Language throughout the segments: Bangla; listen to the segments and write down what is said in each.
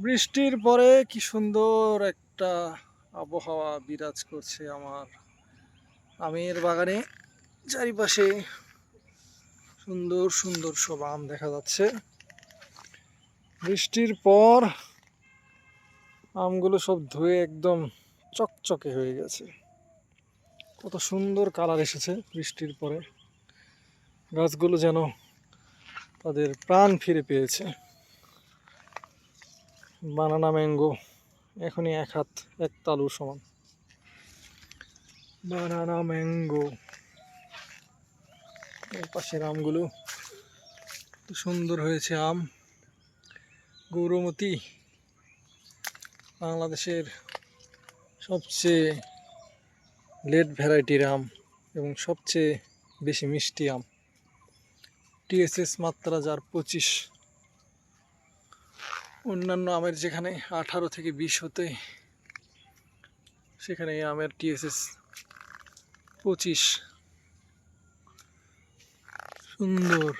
বৃষ্টির পরে কি সুন্দর একটা আবহাওয়া বিরাজ করছে আমার। আমের বাগানে চারিপাশে সুন্দর সুন্দর সব আম দেখা যাচ্ছে। বৃষ্টির পর আমগুলো সব ধুয়ে একদম চকচকে হয়ে গেছে। কত সুন্দর কালার এসেছে বৃষ্টির পরে। গাছগুলো যেন তাদের প্রাণ ফিরে পেয়েছে। বানানা ম্যাঙ্গো, এখনই এক হাত, এক তালুর সমান। Banana mango. এর পাশের আমগুলো সুন্দর হয়েছে আম। গৌরমতি বাংলাদেশের সবচেয়ে লেট ভ্যারাইটির আম এবং সবচেয়ে বেশি মিষ্টি আম। টিএসএস মাত্রা যার পঁচিশ অন্যান্য আমের যেখানে আঠারো থেকে বিশ হতে, সেখানে আমের টিএসএস পঁচিশ। সুন্দর।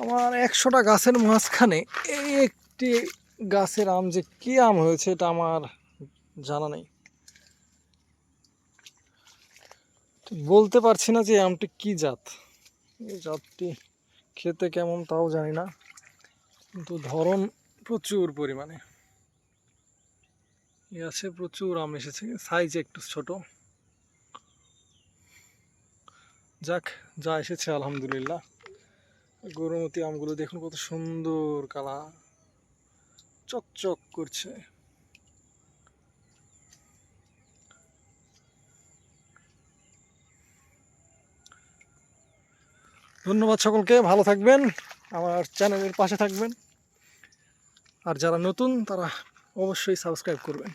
আমার একশোটা গাছের মাঝখানে এই একটি গাছের আম যে কি আম হয়েছে এটা আমার জানা নেই। বলতে পারছি না যে আমটি কি জাত। এই জাতটি খেতে কেমন তাও জানি না, কিন্তু ধরন প্রচুর পরিমাণে। আছে প্রচুর আম এসেছে সাইজ একটু ছোট। যাক, যা এসেছে, আলহামদুলিল্লাহ। গরুমতি আমগুলো দেখুন, কত সুন্দর কালা চকচক করছে। ধন্যবাদ সকলকে, ভালো থাকবেন, আমার চ্যানেলের পাশে থাকবেন। আর যারা নতুন, তারা অবশ্যই সাবস্ক্রাইব করবেন।